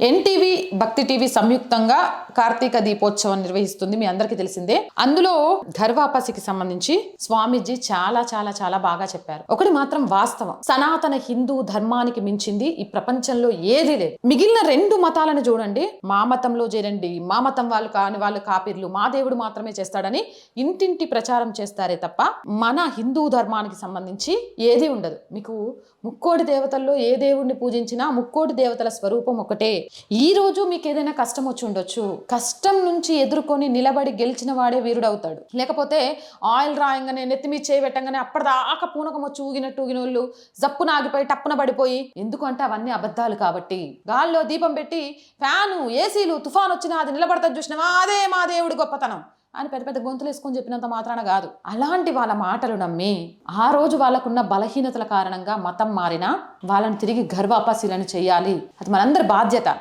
NTV భక్తి TV సంయుక్తంగా కార్తీక దీపోత్సవం నిర్వహిస్తుంది. మీ అందరికీ తెలిసిందే. అందులో ధర్వాపసికి సంబంధించి స్వామీజీ చాలా చాలా చాలా బాగా చెప్పారు. ఒకటి మాత్రం వాస్తవం. సనాతన హిందూ ధర్మానికి మించింది ఈ ప్రపంచంలో ఏది లేదు. మిగిలిన రెండు మతాలను చూడండి. మా మతంలో చేరండి. మా మతం వాళ్ళు కాని వాళ్ళు కాపీర్లు. మా దేవుడు మాత్రమే చేస్తాడని ఇంటింటి ప్రచారం చేస్తారే తప్ప మన హిందూ ధర్మానికి సంబంధించి ఏది ఉండదు. మీకు ముక్కోటి దేవతల్లో ఏ దేవుడిని పూజించినా ముక్కోటి దేవతల స్వరూపం ఒకటే. ఈ రోజు మీకు ఏదైనా కష్టం వచ్చి ఉండొచ్చు. కష్టం నుంచి ఎదుర్కొని నిలబడి గెలిచిన వాడే వీరుడు అవుతాడు లేకపోతే ఆయిల్ రాయంగానే నెత్తి మీద చేయి పెట్టంగానే అప్పటిదాకా పూనకం వచ్చి ఊగినట్టు ఊగిన వాళ్ళు జప్పున ఆగిపోయి టప్పున పడిపోయి. ఎందుకంటే అవన్నీ అబద్ధాలు కాబట్టి. గాల్లో దీపం పెట్టి ఫ్యాను ఏసీలు తుఫాన్ వచ్చినా అది నిలబడతా చూసినావా? అదే మా దేవుడి గొప్పతనం. అని పెద్ద పెద్ద గొంతులు వేసుకొని చెప్పినంత మాత్రాన కాదు. అలాంటి వాళ్ళ మాటలు నమ్మి ఆ రోజు వాళ్ళకున్న బలహీనతల కారణంగా మతం మారినా వాళ్ళని తిరిగి గర్వాపశీలను చేయాలి. అది మనందరి బాధ్యత.